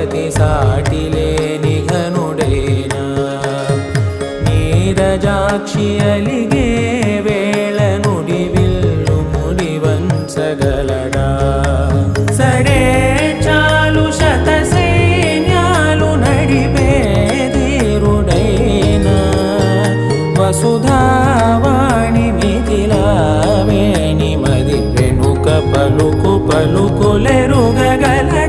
పతి సాటి లేని ఘనుడైనా? నీరజాక్షి అలిగే వేళ నుడి విల్లు ముడి వంచగలడా సరే చాలు శత సైన్యాలు నడిపే ధీరుడైనా? వసుధావాణి మిథిలావేణి మది వెనుక పలుకు పలుకులెరుగగల